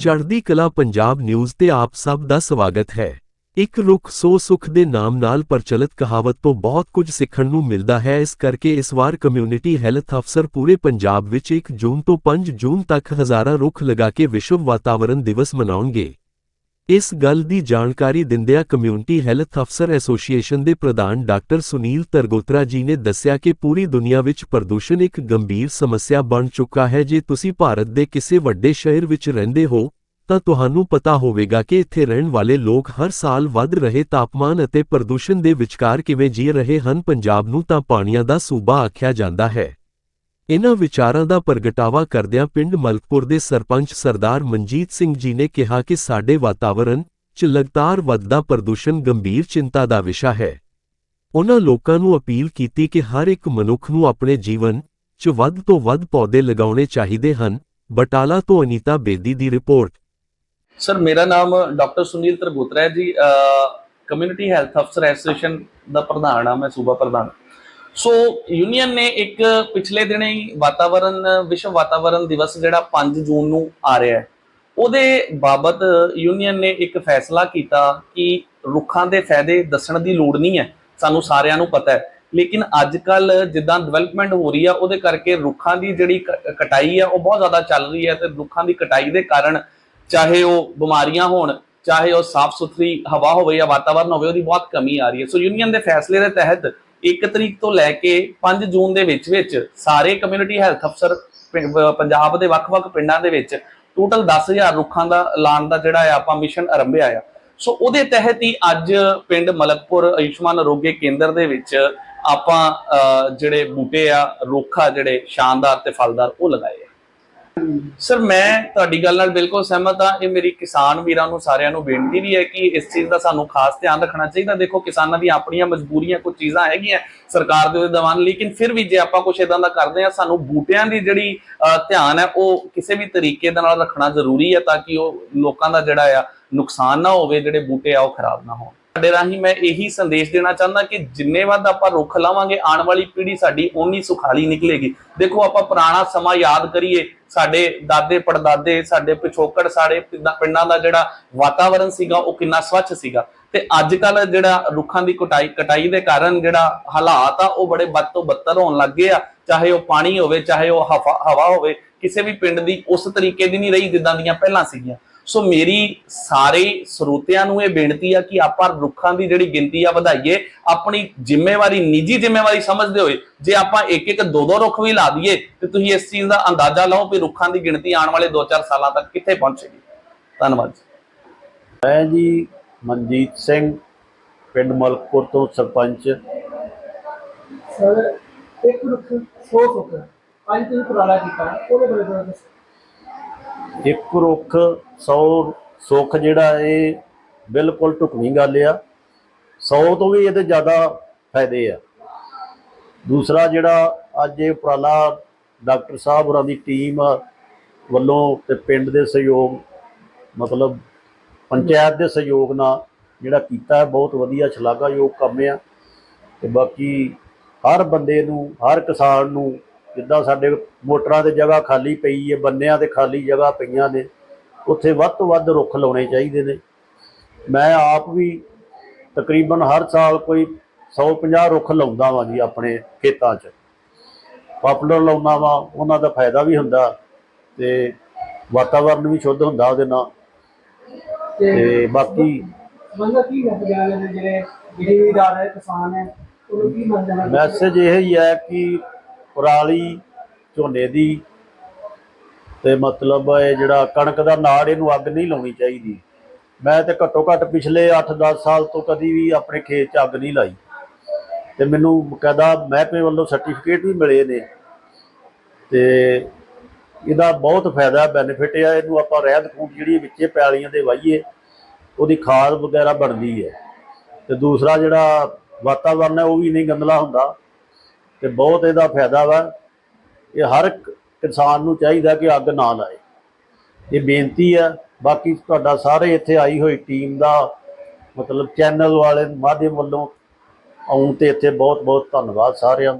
ਚੜ੍ਹਦੀ ਕਲਾ ਪੰਜਾਬ ਨਿਊਜ਼ ਤੇ ਆਪ ਸਭ ਦਾ ਸਵਾਗਤ ਹੈ। ਇੱਕ ਰੁੱਖ ਸੋ ਸੁਖ ਦੇ ਨਾਮ ਨਾਲ ਪ੍ਰਚਲਿਤ ਕਹਾਵਤ ਤੋਂ ਬਹੁਤ ਕੁਝ ਸਿੱਖਣ ਨੂੰ ਮਿਲਦਾ ਹੈ। ਇਸ ਕਰਕੇ ਇਸ ਵਾਰ ਕਮਿਊਨਿਟੀ ਹੈਲਥ ਅਫਸਰ ਪੂਰੇ ਪੰਜਾਬ ਵਿੱਚ 1 ਜੂਨ ਤੋਂ 5 ਜੂਨ ਤੱਕ ਹਜ਼ਾਰਾਂ ਰੁੱਖ ਲਗਾ ਕੇ ਵਿਸ਼ਵ ਵਾਤਾਵਰਣ ਦਿਵਸ ਮਨਾਉਣਗੇ। ਇਸ ਗੱਲ ਦੀ ਜਾਣਕਾਰੀ ਦਿੰਦਿਆਂ ਕਮਿਊਨਿਟੀ ਹੈਲਥ ਅਫਸਰ ਐਸੋਸੀਏਸ਼ਨ ਦੇ ਪ੍ਰਧਾਨ ਡਾਕਟਰ ਸੁਨੀਲ ਤਰਗੋਤਰਾ ਜੀ ਨੇ ਦੱਸਿਆ ਕਿ ਪੂਰੀ ਦੁਨੀਆ ਵਿੱਚ ਪ੍ਰਦੂਸ਼ਣ ਇੱਕ ਗੰਭੀਰ ਸਮੱਸਿਆ ਬਣ ਚੁੱਕਾ ਹੈ। ਜੇ ਤੁਸੀਂ ਭਾਰਤ ਦੇ ਕਿਸੇ ਵੱਡੇ ਸ਼ਹਿਰ ਵਿੱਚ ਰਹਿੰਦੇ ਹੋ, ਤਾਂ ਤੁਹਾਨੂੰ ਪਤਾ ਹੋਵੇਗਾ ਕਿ ਇੱਥੇ ਰਹਿਣ ਵਾਲੇ ਲੋਕ ਹਰ ਸਾਲ ਵੱਧ ਰਹੇ ਤਾਪਮਾਨ ਅਤੇ ਪ੍ਰਦੂਸ਼ਣ ਦੇ ਵਿਚਕਾਰ ਕਿਵੇਂ ਜੀ ਰਹੇ ਹਨ। ਪੰਜਾਬ ਨੂੰ ਤਾਂ ਪਾਣੀਆਂ ਦਾ ਸੂਬਾ ਆਖਿਆ ਜਾਂਦਾ ਹੈ। ਇਨ੍ਹਾਂ ਵਿਚਾਰਾਂ ਦਾ ਪ੍ਰਗਟਾਵਾ ਕਰਦਿਆਂ ਪਿੰਡ ਮਲਕਪੁਰ ਦੇ ਸਰਪੰਚ ਸਰਦਾਰ ਮਨਜੀਤ ਸਿੰਘ ਜੀ ਨੇ ਕਿਹਾ ਕਿ ਸਾਡੇ ਵਾਤਾਵਰਣ 'ਚ ਲਗਾਤਾਰ ਵੱਧਦਾ ਪ੍ਰਦੂਸ਼ਣ ਗੰਭੀਰ ਚਿੰਤਾ ਦਾ ਵਿਸ਼ਾ ਹੈ। ਉਨ੍ਹਾਂ ਲੋਕਾਂ ਨੂੰ ਅਪੀਲ ਕੀਤੀ ਕਿ ਹਰ ਇੱਕ ਮਨੁੱਖ ਨੂੰ ਆਪਣੇ ਜੀਵਨ 'ਚ ਵੱਧ ਤੋਂ ਵੱਧ ਪੌਦੇ ਲਗਾਉਣੇ ਚਾਹੀਦੇ ਹਨ। ਬਟਾਲਾ ਤੋਂ ਅਨੀਤਾ ਬੇਦੀ ਦੀ ਰਿਪੋਰਟ। ਸਰ, ਮੇਰਾ ਨਾਮ ਡਾਕਟਰ ਸੁਨੀਲ ਤਰਗੋਤਰਾ ਹੈ ਜੀ। ਕਮਿਊਨਿਟੀ ਹੈਲਥ ਅਫਸਰ ਐਸੋਸੀਏਸ਼ਨ ਦਾ ਪ੍ਰਧਾਨ ਆ ਮੈਂ ਸੂਬਾ ਪ੍ਰਧਾਨ। ਸੋ ਯੂਨੀਅਨ ਨੇ ਇੱਕ ਪਿਛਲੇ ਦਿਨੇ ਹੀ ਵਾਤਾਵਰਣ ਵਿਸ਼ਵ ਵਾਤਾਵਰਣ ਦਿਵਸ ਜਿਹੜਾ 5 ਜੂਨ ਨੂੰ ਆ ਰਿਹਾ ਹੈ, ਉਹਦੇ ਬਾਬਤ ਯੂਨੀਅਨ ਨੇ ਇੱਕ ਫੈਸਲਾ ਕੀਤਾ ਕਿ ਰੁੱਖਾਂ ਦੇ ਫਾਇਦੇ ਦੱਸਣ ਦੀ ਲੋੜ ਨਹੀਂ ਹੈ, ਸਾਨੂੰ ਸਾਰਿਆਂ ਨੂੰ ਪਤਾ ਹੈ। ਲੇਕਿਨ ਅੱਜ ਕੱਲ ਜਿੱਦਾਂ ਡਿਵੈਲਪਮੈਂਟ ਹੋ ਰਹੀ ਆ, ਉਹਦੇ ਕਰਕੇ ਰੁੱਖਾਂ ਦੀ ਜਿਹੜੀ ਕ- ਕਟਾਈ ਆ, ਉਹ ਬਹੁਤ ਜ਼ਿਆਦਾ ਚੱਲ ਰਹੀ ਹੈ ਤੇ ਰੁੱਖਾਂ ਦੀ ਕਟਾਈ ਦੇ ਕਾਰਨ ਚਾਹੇ ਉਹ ਬਿਮਾਰੀਆਂ ਹੋਣ, ਚਾਹੇ ਉਹ ਸਾਫ਼ ਸੁਥਰੀ ਹਵਾ ਹੋਵੇ ਜਾਂ ਵਾਤਾਵਰਨ ਹੋਵੇ, ਉਹਦੀ ਬਹੁਤ ਕਮੀ ਆ ਰਹੀ ਹੈ। ਸੋ ਯੂਨੀਅਨ ਦੇ ਫੈਸਲੇ ਦੇ ਤਹਿਤ 1 ਤਰੀਕ ਤੋਂ ਲੈ ਕੇ 5 ਜੂਨ ਦੇ ਵਿੱਚ ਵਿੱਚ ਸਾਰੇ ਕਮਿਊਨਿਟੀ ਹੈਲਥ ਅਫਸਰ ਪਿੰ- ਪੰਜਾਬ ਦੇ ਵੱਖ-ਵੱਖ ਪਿੰਡਾਂ ਦੇ ਵਿੱਚ ਟੋਟਲ 10000 ਰੁੱਖਾਂ ਦਾ ਐਲਾਨ ਦਾ ਜਿਹੜਾ ਹੈ ਆਪਾਂ ਮਿਸ਼ਨ ਆਰੰਭਿਆ ਆ। ਸੋ ਉਹਦੇ ਤਹਿਤ ਹੀ ਅੱਜ ਪਿੰਡ ਮਲਕਪੁਰ ਆਯੁਸ਼ਮਾਨ ਅਰੋਗਯ ਕੇਂਦਰ ਦੇ ਵਿੱਚ ਆਪਾਂ ਜਿਹੜੇ ਬੂਟੇ ਆ, ਰੁੱਖ ਆ ਜਿਹੜੇ ਸ਼ਾਨਦਾਰ ਤੇ ਫਲਦਾਰ ਉਹ ਲਗਾਏ ਆ। ਸਰ, ਮੈਂ ਤੁਹਾਡੀ ਗੱਲ ਨਾਲ ਬਿਲਕੁਲ ਸਹਿਮਤ ਹਾਂ। ਇਹ ਮੇਰੀ ਕਿਸਾਨ ਵੀਰਾਂ ਨੂੰ ਸਾਰਿਆਂ ਨੂੰ ਬੇਨਤੀ ਵੀ ਹੈ ਕਿ ਇਸ ਚੀਜ਼ ਦਾ ਸਾਨੂੰ ਖਾਸ ਧਿਆਨ ਰੱਖਣਾ ਚਾਹੀਦਾ। ਦੇਖੋ, ਕਿਸਾਨਾਂ ਦੀਆਂ ਆਪਣੀਆਂ ਮਜਬੂਰੀਆਂ ਕੁਝ ਚੀਜ਼ਾਂ ਹੈਗੀਆਂ ਸਰਕਾਰ ਦੇ ਉਹਦੇ ਦਵਾਨ ਲੇਕਿਨ ਫਿਰ ਵੀ ਜੇ ਆਪਾਂ ਕੁਝ ਇਦਾਂ ਦਾ ਕਰਦੇ ਆ ਸਾਨੂੰ ਬੂਟਿਆਂ ਦੀ ਜਿਹੜੀ ਧਿਆਨ ਹੈ, ਉਹ ਕਿਸੇ ਵੀ ਤਰੀਕੇ ਦੇ ਨਾਲ ਰੱਖਣਾ ਜ਼ਰੂਰੀ ਹੈ ਤਾਂ ਕਿ ਉਹ ਲੋਕਾਂ ਦਾ ਜਿਹੜਾ ਆ ਨੁਕਸਾਨ ਨਾ ਹੋਵੇ, ਜਿਹੜੇ ਬੂਟੇ ਆ ਉਹ ਖਰਾਬ ਨਾ ਹੋਣ। ਸਾਡੇ ਰਾਹੀਂ ਮੈਂ ਇਹੀ ਸੰਦੇਸ਼ ਦੇਣਾ ਚਾਹੁੰਦਾ ਕਿ ਜਿੰਨੇ ਵੱਧ ਆਪਾਂ ਰੁੱਖ ਲਾਵਾਂਗੇ, ਆਉਣ ਵਾਲੀ ਪੀੜ੍ਹੀ ਸਾਡੀ ਓਨੀ ਸੁਖਾਲੀ ਨਿਕਲੇਗੀ। ਦੇਖੋ, ਆਪਾਂ ਪੁਰਾਣਾ ਸਮਾਂ ਯਾਦ ਕਰੀਏ, ਸਾਡੇ ਦਾਦੇ ਪੜਦਾਦੇ, ਸਾਡੇ ਪਿਛੋਕੜ, ਸਾਡੇ ਪਿੰਡਾਂ ਦਾ ਜਿਹੜਾ ਵਾਤਾਵਰਣ ਸੀਗਾ, ਉਹ ਕਿੰਨਾ ਸਵੱਛ ਸੀਗਾ। ਤੇ ਅੱਜ ਕੱਲ ਜਿਹੜਾ ਰੁੱਖਾਂ ਦੀ ਕਟਾਈ ਕਟਾਈ ਦੇ ਕਾਰਨ ਜਿਹੜਾ ਹਾਲਾਤ ਆ, ਉਹ ਬੜੇ ਬਦ ਤੋਂ ਬੱਤਰ ਹੋਣ ਲੱਗ ਗਏ ਆ। ਚਾਹੇ ਉਹ ਪਾਣੀ ਹੋਵੇ, ਚਾਹੇ ਉਹ ਹਵਾ ਹਵਾ ਹੋਵੇ, ਕਿਸੇ ਵੀ ਪਿੰਡ ਦੀ ਉਸ ਤਰੀਕੇ ਦੀ ਨਹੀਂ ਰਹੀ ਜਿੱਦਾਂ ਦੀਆਂ ਪਹਿਲਾਂ ਸੀਗੀਆਂ। ਸੋ ਮੇਰੀ ਸਾਰੇ ਸਰੋਤਿਆਂ ਨੂੰ ਇਹ ਬੇਨਤੀ ਆ ਕਿ ਆਪਾਂ ਰੁੱਖਾਂ ਦੀ ਜਿਹੜੀ ਗਿਣਤੀ ਆ ਵਧਾਈਏ ਆਪਣੀ ਜ਼ਿੰਮੇਵਾਰੀ ਨਿੱਜੀ ਜ਼ਿੰਮੇਵਾਰੀ ਸਮਝਦੇ ਹੋਏ ਜੇ ਆਪਾਂ ਇੱਕ ਇੱਕ ਦੋ ਦੋ ਰੁੱਖ ਵੀ ਲਾ ਦਈਏ ਤੇ ਤੁਸੀਂ ਇਸ ਚੀਜ਼ ਦਾ ਅੰਦਾਜ਼ਾ ਲਾਓ ਕਿ ਰੁੱਖਾਂ ਦੀ ਗਿਣਤੀ ਆਉਣ ਵਾਲੇ 2-4 ਸਾਲਾਂ ਤੱਕ ਕਿੱਥੇ ਪਹੁੰਚੇਗੀ। ਧੰਨਵਾਦ ਜੀ। ਮੈਂ ਜੀ ਮਨਜੀਤ ਸਿੰਘ ਪਿੰਡ ਮਲਕਪੁਰ ਤੋਂ ਸਰਪੰਚ। ਸਰ ਇੱਕ ਰੁੱਖ ਸੌ ਸੁੱਕ ਪੰਜ ਤੁਸੀਂ ਪੁਰਾਣਾ ਕੀਤਾ ਉਹਦੇ ਬਾਰੇ ਦੱਸੋ। ਇੱਕ ਰੁੱਖ 100 ਸੁੱਖ ਜਿਹੜਾ ਇਹ ਬਿਲਕੁਲ ਢੁਕਵੀਂ ਗੱਲ ਆ। 100 ਤੋਂ ਵੀ ਇਹਦੇ ਜ਼ਿਆਦਾ ਫਾਇਦੇ ਆ। ਦੂਸਰਾ ਜਿਹੜਾ ਅੱਜ ਇਹ ਉਪਰਾਲਾ ਡਾਕਟਰ ਸਾਹਿਬ ਹੋਰਾਂ ਦੀ ਟੀਮ ਵੱਲੋਂ ਤੇ ਪਿੰਡ ਦੇ ਸਹਿਯੋਗ, ਮਤਲਬ ਪੰਚਾਇਤ ਦੇ ਸਹਿਯੋਗ ਨਾਲ ਜਿਹੜਾ ਕੀਤਾ, ਬਹੁਤ ਵਧੀਆ ਸ਼ਲਾਘਾਯੋਗ ਕੰਮ ਆ। ਤੇ ਬਾਕੀ ਹਰ ਬੰਦੇ ਨੂੰ, ਹਰ ਕਿਸਾਨ ਨੂੰ ਜਿੱਦਾਂ ਸਾਡੇ ਮੋਟਰਾਂ ਤੇ ਜਗ੍ਹਾ ਖਾਲੀ ਪਈ ਹੈ ਬੰਨਿਆਂ ਤੇ ਖਾਲੀ ਜਗ੍ਹਾ ਪਈਆਂ ਨੇ ਉੱਥੇ ਵੱਧ ਤੋਂ ਵੱਧ ਰੁੱਖ ਲਾਉਣੇ ਚਾਹੀਦੇ ਨੇ। ਮੈਂ ਆਪ ਵੀ ਤਕਰੀਬਨ ਹਰ ਸਾਲ ਕੋਈ 150 ਰੁੱਖ ਲਾਉਂਦਾ ਵਾਂ ਜੀ ਆਪਣੇ ਖੇਤਾਂ 'ਚ। ਪਾਪੂਲਰ ਲਾਉਂਦਾ ਵਾਂ ਉਹਨਾਂ ਦਾ ਫਾਇਦਾ ਵੀ ਹੁੰਦਾ ਤੇ ਵਾਤਾਵਰਨ ਵੀ ਸ਼ੁੱਧ ਹੁੰਦਾ ਉਹਦੇ ਨਾਲ। ਤੇ ਬਾਕੀ ਕੀ ਨੇ ਜਿਹੜੇ ਕਿਸਾਨ ਹੈ ਉਹਨੂੰ ਕੀ ਮੈਸੇਜ ਇਹ ਹੀ ਹੈ ਕਿ ਪਰਾਲੀ ਝੋਨੇ ਦੀ ਤੇ ਮਤਲਬ ਇਹ ਜਿਹੜਾ ਕਣਕ ਦਾ ਨਾੜ ਇਹਨੂੰ ਅੱਗ ਨਹੀਂ ਲਾਉਣੀ ਚਾਹੀਦੀ। ਮੈਂ ਤੇ ਘੱਟੋ ਘੱਟ ਪਿਛਲੇ 8-10 ਸਾਲ ਤੋਂ ਕਦੀ ਵੀ ਆਪਣੇ ਖੇਤ 'ਚ ਅੱਗ ਨਹੀਂ ਲਾਈ। ਤੇ ਮੈਨੂੰ ਬਕਾਇਦਾ ਮਹਿਕਮੇ ਵੱਲੋਂ ਸਰਟੀਫਿਕੇਟ ਵੀ ਮਿਲੇ ਨੇ। ਤੇ ਇਹਦਾ ਬਹੁਤ ਫਾਇਦਾ ਬੈਨੀਫਿਟ ਆ, ਇਹਨੂੰ ਆਪਾਂ ਰਹਿੰਦ ਖੂੰਡ ਜਿਹੜੀ ਵਿੱਚੇ ਪੈਲੀਆਂ ਦੇ ਵਾਹੀਏ, ਉਹਦੀ ਖਾਦ ਵਗੈਰਾ ਬਣਦੀ ਹੈ। ਤੇ ਦੂਸਰਾ ਜਿਹੜਾ ਵਾਤਾਵਰਨ ਹੈ, ਉਹ ਵੀ ਨਹੀਂ ਗੰਦਲਾ ਹੁੰਦਾ। ਤੇ ਬਹੁਤ ਇਹਦਾ ਫਾਇਦਾ ਵਾ। ਇਹ ਹਰ ਇੱਕ ਕਿਸਾਨ ਨੂੰ ਚਾਹੀਦਾ ਕਿ ਅੱਗ ਨਾ ਲਾਏ। ਇਹ ਬੇਨਤੀ ਹੈ ਬਾਕੀ ਤੁਹਾਡਾ ਸਾਰੇ ਇੱਥੇ ਆਈ ਹੋਈ ਟੀਮ ਦਾ ਮਤਲਬ ਚੈਨਲ ਵਾਲੇ ਮਾਧਿਅਮ ਵੱਲੋਂ ਆਉਣ ਤੇ ਇੱਥੇ ਬਹੁਤ ਬਹੁਤ ਧੰਨਵਾਦ ਸਾਰਿਆਂ ਦਾ।